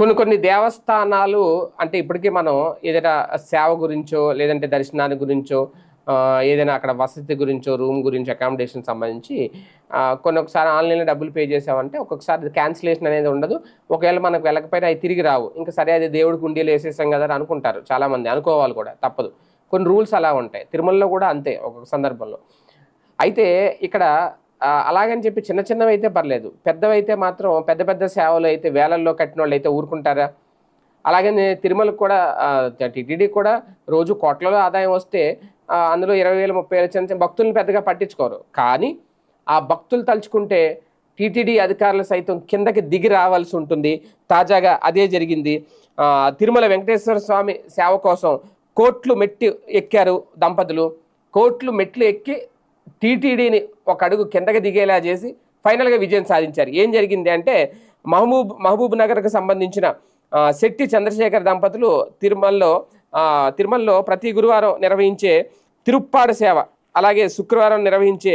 కొన్ని కొన్ని దేవస్థానాలు అంటే ఇప్పటికీ మనం ఏదైనా సేవ గురించో లేదంటే దర్శనాన్ని గురించో ఏదైనా అక్కడ వసతి గురించో రూమ్ గురించి అకామిడేషన్ సంబంధించి కొన్ని ఒకసారి ఆన్లైన్లో డబ్బులు పే చేసామంటే ఒక్కొక్కసారి క్యాన్సిలేషన్ అనేది ఉండదు. ఒకవేళ మనకు వెళ్ళకపోయినా అవి తిరిగి రావు. ఇంకా సరే అది దేవుడికి ఉండేలు వేసేసాం కదా అని అనుకుంటారు చాలామంది. అనుకోవాలి కూడా తప్పదు. కొన్ని రూల్స్ అలా ఉంటాయి. తిరుమలలో కూడా అంతే ఒక్కొక్క సందర్భంలో. అయితే ఇక్కడ అలాగని చెప్పి చిన్న చిన్నవి అయితే పర్లేదు. పెద్దవైతే మాత్రం పెద్ద పెద్ద సేవలు అయితే వేలల్లో కట్టిన వాళ్ళు అయితే ఊరుకుంటారా అలాగని తిరుమలకు కూడా టీటీడీ కూడా రోజు కోట్లలో ఆదాయం వస్తే అందులో ఇరవై వేలు ముప్పై వేలు చిన్న చిన్న భక్తులను పెద్దగా పట్టించుకోరు. కానీ ఆ భక్తులు తలుచుకుంటే టీటీడీ అధికారులు సైతం కిందకి దిగి రావాల్సి ఉంటుంది. తాజాగా అదే జరిగింది. తిరుమల వెంకటేశ్వర స్వామి సేవ కోసం కోట్లు మెట్టి ఎక్కారు దంపతులు. కోట్లు మెట్లు ఎక్కి టీటీడీని ఒక అడుగు కిందకి దిగేలా చేసి ఫైనల్గా విజయం సాధించారు. ఏం జరిగింది అంటే మహబూబ్ మహబూబ్ నగర్కు సంబంధించిన శెట్టి చంద్రశేఖర్ దంపతులు తిరుమలలో తిరుమలలో ప్రతి గురువారం నిర్వహించే తిరుప్పాడు సేవ అలాగే శుక్రవారం నిర్వహించే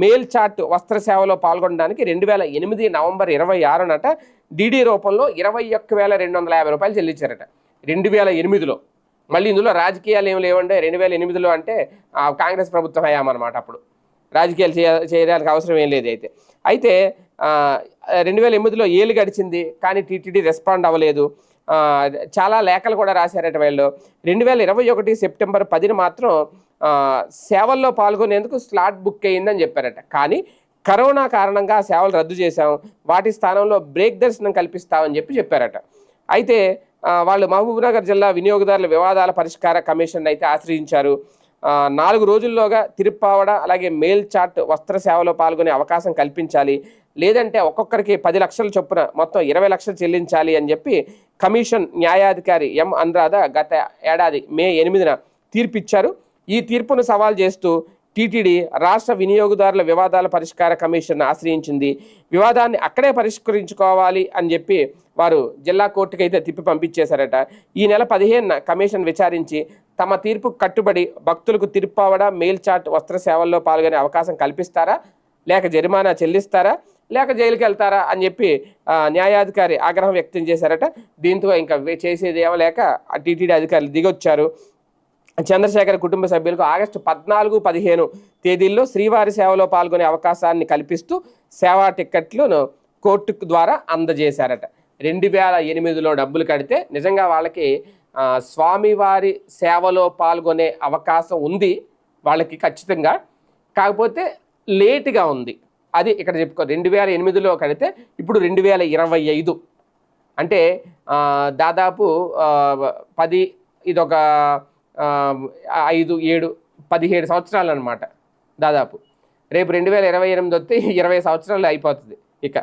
మేల్ చాట్ వస్త్ర సేవలో పాల్గొనడానికి రెండు వేల ఎనిమిది నవంబర్ ఇరవై ఆరునట డీడీ రూపంలో ఇరవై ఒక్క వేల రెండు వందల యాభై రూపాయలు చెల్లించారట. రెండు వేల ఎనిమిదిలో మళ్ళీ ఇందులో రాజకీయాలు ఏమి లేవంటే రెండు వేల ఎనిమిదిలో అంటే కాంగ్రెస్ ప్రభుత్వం హయామన్నమాట అప్పుడు. రాజకీయాలు చేయ చేయడానికి అవసరం ఏం లేదు అయితే. అయితే రెండు వేల ఎనిమిదిలో ఏళ్ళు గడిచింది కానీ టీటీడీ రెస్పాండ్ అవ్వలేదు. చాలా లేఖలు కూడా రాశారట వీళ్ళు. రెండు వేల ఇరవై ఒకటి సెప్టెంబర్ పదిన మాత్రం సేవల్లో పాల్గొనేందుకు స్లాట్ బుక్ అయ్యిందని చెప్పారట. కానీ కరోనా కారణంగా సేవలు రద్దు చేశాం. వాటి స్థానంలో బ్రేక్ దర్శనం కల్పిస్తామని చెప్పి చెప్పారట. అయితే వాళ్ళు మహబూబ్నగర్ జిల్లా వినియోగదారుల వివాదాల పరిష్కార కమిషన్ అయితే ఆశ్రయించారు. నాలుగు రోజుల్లోగా తిరుప్పావడ అలాగే మేల్ చాట్ వస్త్ర సేవలో పాల్గొనే అవకాశం కల్పించాలి. లేదంటే ఒక్కొక్కరికి పది లక్షల చొప్పున మొత్తం ఇరవై లక్షలు చెల్లించాలి అని చెప్పి కమిషన్ న్యాయాధికారి ఎం. అనురాధ గత ఏడాది మే ఎనిమిదిన తీర్పిచ్చారు. ఈ తీర్పును సవాల్ చేస్తూ టీటీడీ రాష్ట్ర వినియోగదారుల వివాదాల పరిష్కార కమిషన్ ఆశ్రయించింది. వివాదాన్ని అక్కడే పరిష్కరించుకోవాలి అని చెప్పి వారు జిల్లా కోర్టుకి అయితే తిప్పి పంపించేశారట. ఈ నెల పదిహేనున కమిషన్ విచారించి తమ తీర్పు కట్టుబడి భక్తులకు తిరుప్పావడ మెయిల్ చాట్ వస్త్ర సేవల్లో పాల్గొనే అవకాశం కల్పిస్తారా? లేక జరిమానా చెల్లిస్తారా? లేక జైలుకి వెళ్తారా? అని చెప్పి న్యాయాధికారి ఆగ్రహం వ్యక్తం చేశారట. దీంతో ఇంకా చేసేది ఏమో లేక ఆ టీటీడీ అధికారులు దిగొచ్చారు. చంద్రశేఖర్ కుటుంబ సభ్యులకు ఆగస్టు పద్నాలుగు పదిహేను తేదీల్లో శ్రీవారి సేవలో పాల్గొనే అవకాశాన్ని కల్పిస్తూ సేవా టిక్కెట్లను కోర్టు ద్వారా అందజేశారట. రెండు వేల ఎనిమిదిలో డబ్బులు కడితే నిజంగా వాళ్ళకి స్వామివారి సేవలో పాల్గొనే అవకాశం ఉంది వాళ్ళకి ఖచ్చితంగా. కాకపోతే లేటుగా ఉంది. అది ఇక్కడ చెప్పుకో రెండు వేల ఎనిమిదిలో కడితే ఇప్పుడు రెండు వేల ఇరవై ఐదు. అంటే దాదాపు పది ఇదొక ఐదు ఏడు పదిహేడు సంవత్సరాలు అనమాట దాదాపు. రేపు రెండు వేల ఇరవై ఎనిమిది వస్తే ఇరవై సంవత్సరాలు అయిపోతుంది ఇక.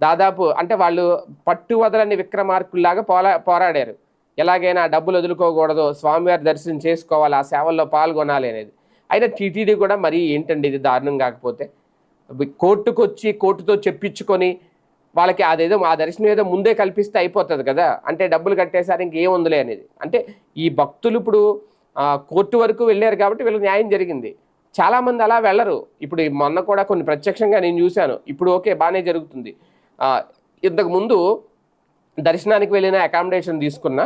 దాదాపు అంటే వాళ్ళు పట్టు వదలని విక్రమార్కుల్లాగా పోలా పోరాడారు. ఎలాగైనా డబ్బులు వదులుకోకూడదు స్వామివారి దర్శనం చేసుకోవాలి ఆ సేవల్లో పాల్గొనాలి అనేది. అయినా టీటీడీ కూడా మరీ ఏంటండి ఇది దారుణం కాకపోతే? కోర్టుకు వచ్చి కోర్టుతో చెప్పించుకొని వాళ్ళకి అదేదో ఆ దర్శనం ఏదో ముందే కల్పిస్తే అయిపోతుంది కదా. అంటే డబ్బులు కట్టేసారి ఇంకేం ఉందిలే అనేది. అంటే ఈ భక్తులు ఇప్పుడు కోర్టు వరకు వెళ్ళారు కాబట్టి వీళ్ళకి న్యాయం జరిగింది. చాలామంది అలా వెళ్ళరు. ఇప్పుడు మొన్న కూడా కొన్ని ప్రత్యక్షంగా నేను చూశాను. ఇప్పుడు ఓకే బాగానే జరుగుతుంది. ఇంతకుముందు ముందు దర్శనానికి వెళ్ళిన అకామిడేషన్ తీసుకున్న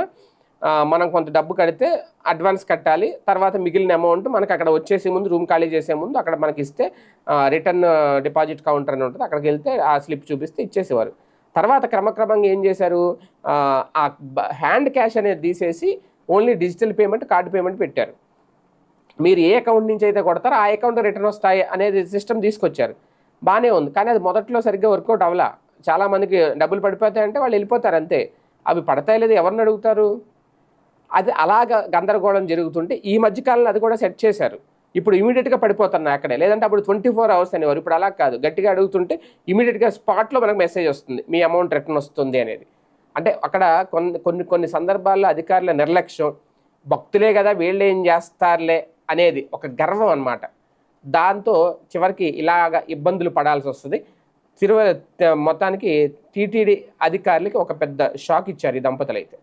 మనం కొంత డబ్బు కడితే అడ్వాన్స్ కట్టాలి. తర్వాత మిగిలిన అమౌంట్ మనకి అక్కడ వచ్చేసే ముందు రూమ్ ఖాళీ చేసే ముందు అక్కడ మనకి ఇస్తే రిటర్న్ డిపాజిట్ కౌంటర్ అని ఉంటుంది. అక్కడికి వెళ్తే ఆ స్లిప్ చూపిస్తే ఇచ్చేసేవారు. తర్వాత క్రమక్రమంగా ఏం చేశారు? ఆ, హ్యాండ్ క్యాష్ అనేది తీసేసి only digital payment card payment పెట్టారు. మీరు ఏ అకౌంట్ నుంచి అయితే కొడతారో ఆ అకౌంట్ రిటర్న్ వస్తాయి అనేది సిస్టమ్ తీసుకొచ్చారు. బాగానే ఉంది. కానీ అది మొదట్లో సరిగ్గా వర్కౌట్ అవ్వలా. చాలా మందికి డబ్బులు పడిపోతాయంటే వాళ్ళు వెళ్ళిపోతారు అంతే. అవి పడతాయి లేదు ఎవరిని అడుగుతారు? అది అలాగ గందరగోళం జరుగుతుంటే ఈ మధ్యకాలంలో అది కూడా సెట్ చేశారు. ఇప్పుడు ఇమీడియట్గా పడిపోతున్నా అక్కడే. లేదంటే అప్పుడు ట్వంటీ ఫోర్ అవర్స్ అనేవారు. ఇప్పుడు అలా కాదు. గట్టిగా అడుగుతుంటే ఇమీడియట్గా స్పాట్లో మనకు మెసేజ్ వస్తుంది. మీ అమౌంట్ రిటర్న్ వస్తుంది అనేది. అంటే అక్కడ కొన్ని కొన్ని కొన్ని సందర్భాల్లో అధికారుల నిర్లక్ష్యం భక్తులే కదా వీళ్ళు ఏం చేస్తారులే అనేది ఒక గర్వం అనమాట దాంతో చివరికి ఇలాగ ఇబ్బందులు పడాల్సి వస్తుంది. తిరువ మొత్తానికి టీటీడీ అధికారులకి ఒక పెద్ద షాక్ ఇచ్చారు ఈ దంపతులు అయితే